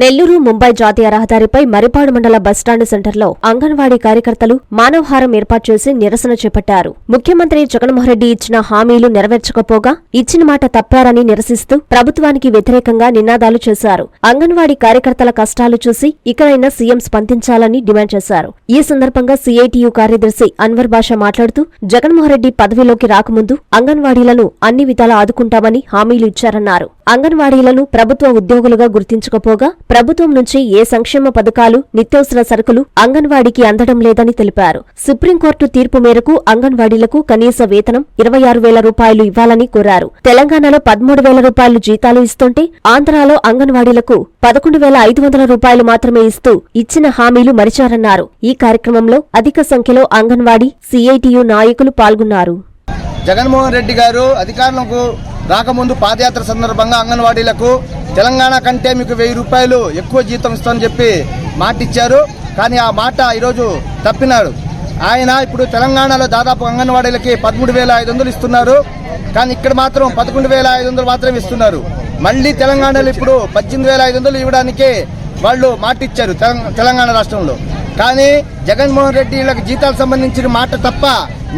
నెల్లూరు ముంబై జాతీయ రహదారిపై మరిపాడు మండల బస్టాండ్ సెంటర్లో అంగన్వాడీ కార్యకర్తలు మానవహారం ఏర్పాటు చేసి నిరసన చేపట్టారు. ముఖ్యమంత్రి జగన్మోహన్రెడ్డి ఇచ్చిన హామీలు నెరవేర్చకపోగా ఇచ్చిన మాట తప్పారని నిరసిస్తూ ప్రభుత్వానికి వ్యతిరేకంగా నినాదాలు చేశారు. అంగన్వాడీ కార్యకర్తల కష్టాలు చూసి ఇకనైనా సీఎం స్పందించాలని డిమాండ్ చేశారు. ఈ సందర్భంగా సీఐటియు కార్యదర్శి అన్వర్ బాషా మాట్లాడుతూ జగన్మోహన్రెడ్డి పదవిలోకి రాకముందు అంగన్వాడీలను అన్ని విధాలా ఆదుకుంటామని హామీలు ఇచ్చారన్నారు. అంగన్వాడీలను ప్రభుత్వ ఉద్యోగులుగా గుర్తించకపోగా ప్రభుత్వం నుంచి ఏ సంక్షేమ పథకాలు నిత్యావసర సరుకులు అంగన్వాడీకి అందడం లేదని తెలిపారు. సుప్రీంకోర్టు తీర్పు మేరకు అంగన్వాడీలకు కనీస వేతనం ఇరవై ఆరు వేల రూపాయలు ఇవ్వాలని కోరారు. తెలంగాణలో పదమూడు వేల రూపాయలు జీతాలు ఇస్తుంటే ఆంధ్రాలో అంగన్వాడీలకు పదకొండు వేల ఐదు వందల రూపాయలు మాత్రమే ఇస్తూ ఇచ్చిన హామీలు మరిచారన్నారు. ఈ కార్యక్రమంలో అధిక సంఖ్యలో అంగన్వాడీ సిఐటియు నాయకులు పాల్గొన్నారు. జగన్మోహన్ రెడ్డి గారు అధికారంలోకి రాకముందు పాదయాత్ర సందర్భంగా అంగన్వాడీలకు తెలంగాణ కంటే మీకు వెయ్యి రూపాయలు ఎక్కువ జీతం ఇస్తామని చెప్పి మాట ఇచ్చారు కానీ ఆ మాట ఈరోజు తప్పినాడు. ఆయన ఇప్పుడు తెలంగాణలో దాదాపు అంగన్వాడీలకి పదమూడు వేల ఐదు వందలు ఇస్తున్నారు. కానీ ఇక్కడ మాత్రం పదకొండు వేల ఐదు వందలు మాత్రమే ఇస్తున్నారు. మళ్ళీ తెలంగాణలో ఇప్పుడు పద్దెనిమిది వేల ఐదు వందలు ఇవ్వడానికి వాళ్ళు మాట ఇచ్చారు తెలంగాణ రాష్ట్రంలో. కానీ జగన్మోహన్ రెడ్డి వీళ్ళకి జీతాలకు సంబంధించిన మాట తప్ప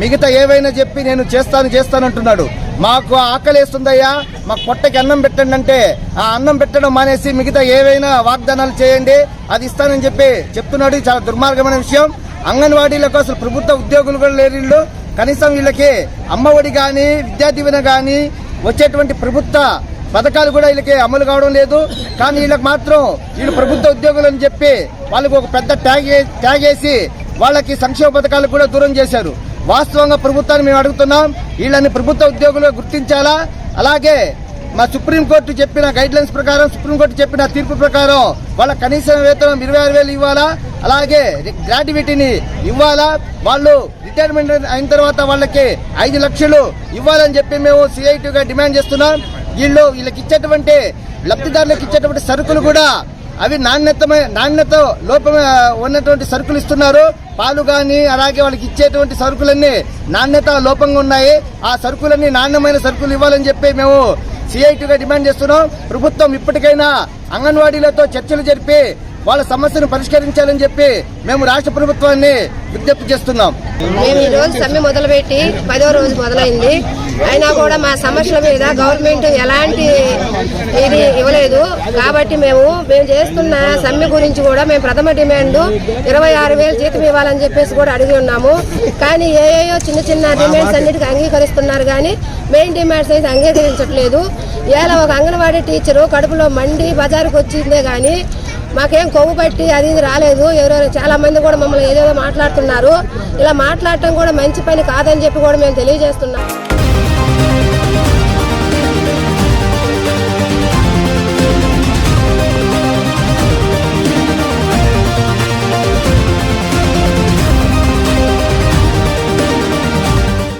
మిగతా ఏవైనా చెప్పి నేను చేస్తాను చేస్తాను అంటున్నాడు. మాకు ఆకలేస్తుందయ్యా. మాకు పొట్టకి అన్నం పెట్టండి అంటే ఆ అన్నం పెట్టడం మానేసి మిగతా ఏవైనా వాగ్దానాలు చేయండి అది ఇస్తానని చెప్పి చెప్తున్నాడు. చాలా దుర్మార్గమైన విషయం. అంగన్వాడీలకు అసలు ప్రభుత్వ ఉద్యోగులు కూడా లేరు వీళ్ళు. కనీసం వీళ్ళకి అమ్మఒడి కానీ విద్యా దీవెన కానీ వచ్చేటువంటి ప్రభుత్వ పథకాలు కూడా వీళ్ళకి అమలు కావడం లేదు. కానీ వీళ్ళకి మాత్రం వీళ్ళు ప్రభుత్వ ఉద్యోగులు అని చెప్పి వాళ్ళకు ఒక పెద్ద ట్యాగ్ ట్యాగ్ వేసి వాళ్ళకి సంక్షేమ పథకాలు కూడా దూరం చేశారు. వాస్తవంగా ప్రభుత్వాన్ని మేము అడుగుతున్నాం. వీళ్ళని ప్రభుత్వ ఉద్యోగులు గుర్తించాలా? అలాగే మా సుప్రీంకోర్టు చెప్పిన గైడ్ లైన్స్ ప్రకారం సుప్రీంకోర్టు చెప్పిన తీర్పు ప్రకారం వాళ్ళ కనీస వేతనం ఇరవై ఆరు వేలు ఇవ్వాలా? అలాగే గ్రాడ్యుయేటీని ఇవ్వాలా? వాళ్ళు రిటైర్మెంట్ అయిన తర్వాత వాళ్ళకి ఐదు లక్షలు ఇవ్వాలని చెప్పి మేము సిఐటిగా డిమాండ్ చేస్తున్నాం. వీళ్ళు వీళ్ళకి ఇచ్చేటువంటి లబ్ధిదారులకు ఇచ్చేటువంటి సరుకులు కూడా అవి నాణ్యతమే నాణ్యత లోపం ఉన్నటువంటి సరుకులు ఇస్తున్నారు. పాలు కానీ అలాగే వాళ్ళకి ఇచ్చేటువంటి సరుకులన్నీ నాణ్యత లోపంగా ఉన్నాయి. ఆ సరుకులన్నీ నాణ్యమైన సరుకులు ఇవ్వాలని చెప్పి మేము సిఐటిగా డిమాండ్ చేస్తున్నాం. ప్రభుత్వం ఇప్పటికైనా అంగన్వాడీలతో చర్చలు జరిపి వాళ్ళ సమస్యను పరిష్కరించాలని చెప్పి మేము రాష్ట్ర ప్రభుత్వాన్ని విజ్ఞప్తి చేస్తున్నాం. మేము ఈ రోజు సమ్మె మొదలుపెట్టి పదో రోజు మొదలైంది. అయినా కూడా మా సమస్యల మీద గవర్నమెంట్ ఎలాంటి ఇది ఇవ్వలేదు. కాబట్టి మేము మేము చేస్తున్న సమ్మె గురించి కూడా మేము ప్రథమ డిమాండ్ ఇరవై ఆరు వేలు జీతం ఇవ్వాలని చెప్పేసి కూడా అడిగి ఉన్నాము. కానీ ఏయో చిన్న చిన్న డిమాండ్స్ అన్నిటికీ అంగీకరిస్తున్నారు కానీ మెయిన్ డిమాండ్స్ అయితే అంగీకరించట్లేదు. ఇలా ఒక అంగన్వాడీ టీచరు కడుపులో మండి బజారుకు వచ్చిందే కానీ మాకేం కొవ్వు పట్టి అది ఇది రాలేదు. ఎవరెవరు చాలా మంది కూడా మమ్మల్ని ఏదేదో మాట్లాడుతున్నారు. ఇలా మాట్లాడటం కూడా మంచి పని కాదని చెప్పి కూడా మేము తెలియజేస్తున్నాం.